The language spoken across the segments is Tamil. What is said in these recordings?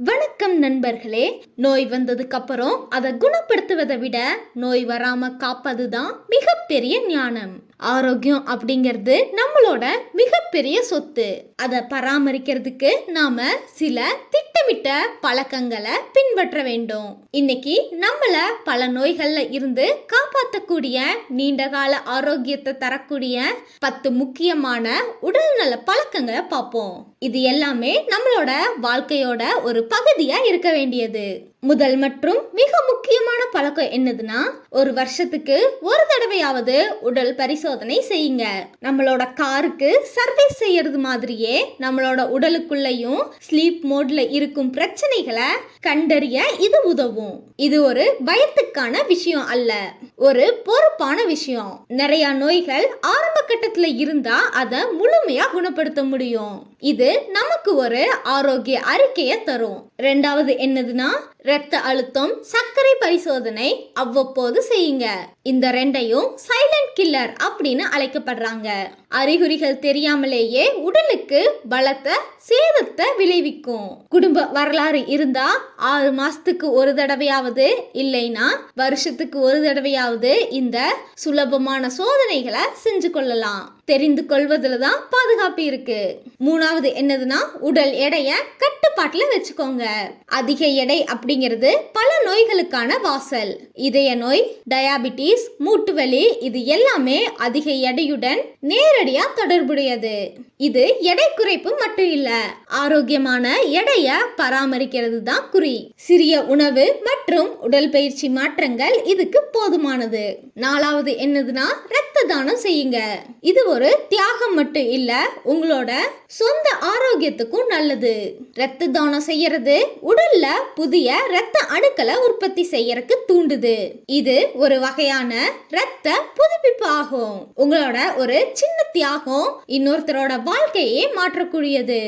வணக்கம் நண்பர்களே. நோய் வந்ததுக்கு அப்புறம் அதை குணப்படுத்துவதை விட நோய் வராம காப்பது தான் மிகப்பெரிய ஞானம். ஆரோக்கியம் அப்படிங்கிறது நம்மளோட மிகப்பெரிய சொத்து. அதை பராமரிக்கிறதுக்கு நாம சில திட்டமிட்ட பழக்கங்களை பின்பற்ற வேண்டும். இன்னைக்கு நம்மள பல நோய்கள்ல இருந்து காப்பாற்றக்கூடிய நீண்ட கால ஆரோக்கியத்தை தரக்கூடிய பத்து முக்கியமான உடல்நல பழக்கங்களை பார்ப்போம். இது எல்லாமே நம்மளோட வாழ்க்கையோட ஒரு பகுதியா இருக்க வேண்டியது. முதல் மற்றும் மிக முக்கியமான பழக்கம் என்னதுன்னா ஒரு வருஷத்துக்கு ஒரு தடவையாவது உடல் பரிசோதனை செய்யுங்க. நம்மளோட காருக்கு சர்வீஸ் செய்யறது மாதிரியே நம்மளோட உடலுக்குள்ளேயும் ஸ்லீப் மோட்ல இருக்கும் பிரச்சனைகளை கண்டறிய இது உதவும். இது ஒரு பயத்துக்கான விஷயம் அல்ல. ஒரு பொறுப்பான விஷயம். நிறைய நோய்கள் ஆரம்ப கட்டத்துல இருந்தா அதை முழுமையா குணப்படுத்த முடியும். இது நமக்கு ஒரு ஆரோக்கிய அறிக்கையை தரும். ரெண்டாவது என்னதுன்னா ரத்த அழுத்தம் சர்க்கரை பரிசோதனை அவ்வப்போது செய்யுங்க. இந்த ரெண்டையும் சைலண்ட் கில்லர் அப்படின்னு அழைக்கப்படுறாங்க. அறிகுறிகள் தெரியாமலேயே உடலுக்கு பலத்த சேதத்தை விளைவிக்கும். குடும்ப வரலாறு இருந்தா ஆறு மாசத்துக்கு ஒரு தடவையாவது இல்லைன்னா வருஷத்துக்கு ஒரு தடவையாவது இந்த சுலபமான சோதனைகளை செஞ்சு கொள்ளலாம். தெரிந்து கொள்வதில் தான் பாதுகாப்பு இருக்கு. மூணாவது என்னதுன்னா உடல் எடைய கட்டுப்பாட்டில் வச்சுக்கோங்க. அதிக எடை அப்படிங்கிறது பல நோய்களுக்கான வாசல். இதய நோய் டயாபிட்டிஸ் மூட்டு வலி இது எல்லாமே அதிக எடையுடன் நேரடியாக தொடர்புடையது. இது எடை குறைப்பு மட்டும் இல்ல. ஆரோக்கியமான எடைய பராமரிக்கிறது தான் குறி. சிறிய உணவு மற்றும் உடல் பயிற்சி மாற்றங்கள் இதுக்கு போதுமானது. நாலாவது என்னதுன்னா ரத்த தானம் செய்யுங்க. இது ஒரு தியாகம் மட்டும் இல்ல உங்களோட சொந்த ஆரோக்கியத்துக்கும் நல்லது. ரத்த தானம் செய்யறது உடல்ல புதிய ரத்த அணுக்களை உற்பத்தி செய்யறதுக்கு தூண்டுது. இது ஒரு வகையான ரத்த புதுப்பிப்பு ஆகும். உங்களோட ஒரு சின்ன தியாகம் இன்னொருத்தரோட வாழ்க்கையே மாற்றக்கூடியது.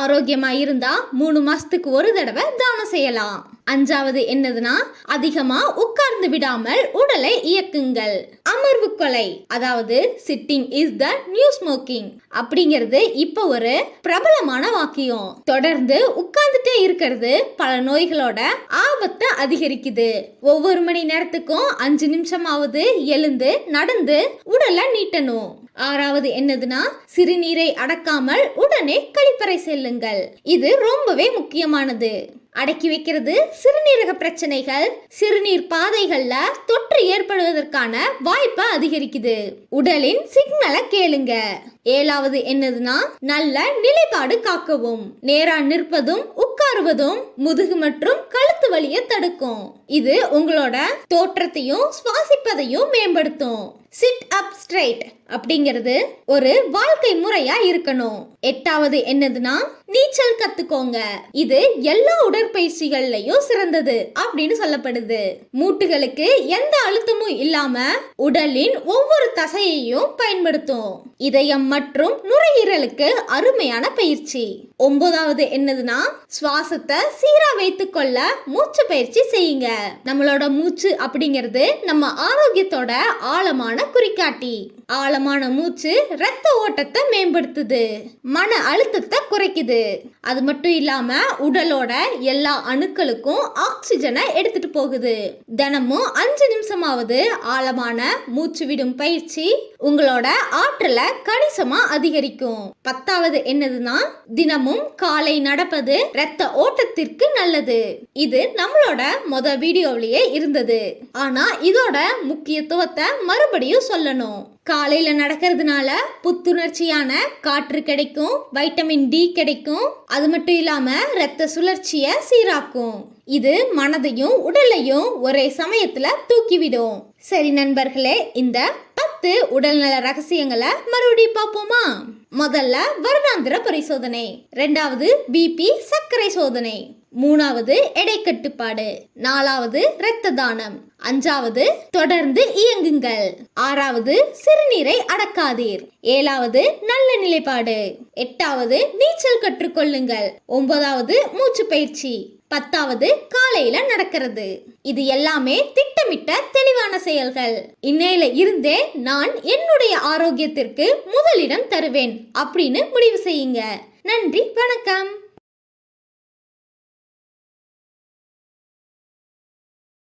ஆரோக்கியமா இருந்தா மூணு மாசத்துக்கு ஒரு தடவை தானம் செய்யலாம். அஞ்சாவது என்னதுன்னா அதிகமா உட்கார்ந்து விடாமல் உடலை இயக்குங்கள். அமர்வு கொலை அதாவது sitting is the new smoking அப்படிங்கிறது இப்போ ஒரு பிரபலமான வாக்கியம். தொடர்ந்து உட்கார்ந்துட்டே இருக்கிறது பல நோய்களோட ஆபத்தை அதிகரிக்குது. ஒவ்வொரு மணி நேரத்துக்கும் அஞ்சு நிமிஷமாவது எழுந்து நடந்து உடலை நீட்டணும். ஆறாவது என்னதுன்னா சிறுநீரை அடக்காமல் உடனே கழிப்பறை செல்லுங்கள். இது ரொம்பவே முக்கியமானது. அடக்கி வைக்கிறது சிறுநீரக பிரச்சனைகள். சிறுநீர் பாதைகள்ல தொற்று ஏற்படுவதற்கான வாய்ப்பை அதிகரிக்குது. உடலின் சிக்னலை கேளுங்க. ஏழாவது என்னதுன்னா நல்ல நிலைப்பாடு காக்கவும். நேரா நிற்பதும் உட்காருவதும் முதுகு மற்றும் கழுத்து வலியை தடுக்கும். இது உங்களோட தோற்றத்தையும் சுவாசிப்பதையும் மேம்படுத்தும். சிட் அப் ஸ்ட்ரைட் அப்படிங்கிறது ஒரு வாழ்க்கை முறையா இருக்கணும். எட்டாவது என்னதுன்னா நீச்சல் கத்துக்கோங்க. இது எல்லா உடற்பயிற்சிகள்லயும் சிறந்தது அப்படின்னு சொல்லப்படுது. மூட்டுகளுக்கு எந்த அழுத்தமும் இல்லாம உடலின் ஒவ்வொரு தசையையும் பயன்படுத்தும். இதயம் மற்றும் நுரையீரலுக்கு அருமையான பயிற்சி. ஒன்பதாவது என்னதுன்னா சுவாசத்தை சீரா வைத்துக்கொள்ள மூச்சு பயிற்சி செய்யுங்க. நம்மளோட மூச்சு அப்படிங்கிறது நம்ம ஆரோக்கியத்தோட ஆழமான குறிக்காட்டி ஆழமான மூச்சு ரத்த ஓட்டத்தை மேம்படுத்துது. மன அழுத்தத்தை குறைக்குது. அது மட்டும் இல்லாம உடலோட எல்லா அணுக்களுக்கும் ஆக்சிஜனை எடுத்துட்டு போகுது. தினமும் அஞ்சு நிமிஷமாவது ஆழமான மூச்சு விடும் பயிற்சி உங்களோட ஆற்றலை கணிசமா அதிகரிக்கும். பத்தாவது என்னதுன்னா தினமும் காலை நடப்பது ரத்த ஓட்டத்திற்கு நல்லது. இது நம்மளோட மொத வீடியோவிலேயே இருந்தது. ஆனா இதோட முக்கியத்துவத்தை மறுபடியும் சொல்லணும். காலையில நடக்கிறதுனால புத்துணர்ச்சியான காற்று கிடைக்கும் வைட்டமின் டி கிடைக்கும். அது மட்டும் இல்லாம ரத்த சுழற்சியை சீராக்கும். இது மனதையும் உடலையும் ஒரே சமயத்துல தூக்கிவிடும். சரி நண்பர்களே இந்த பத்து உடல்நல ரகசியங்களை மறுபடியும் பார்ப்போமா? முதல்ல வருடாந்திர பரிசோதனை. ரெண்டாவது பிபி சர்க்கரை சோதனை. மூணாவது எடை கட்டுப்பாடு. நாலாவது இரத்த தானம். அஞ்சாவது தொடர்ந்து இயங்குங்கள். ஆறாவது சிறுநீரை அடக்காதீர். ஏழாவது நல்ல நிலைப்பாடு. எட்டாவது நீச்சல் கற்றுக்கொள்ளுங்கள். ஒன்பதாவது மூச்சு பயிற்சி பத்தாவது காலையில நடக்கிறது. இது எல்லாமே திட்டமிட்ட தெளிவான செயல்கள். இன்னையில இருந்தே நான் என்னுடைய ஆரோக்கியத்திற்கு முதலிடம் தருவேன் அப்படின்னு முடிவு செய்யுங்க. நன்றி வணக்கம்.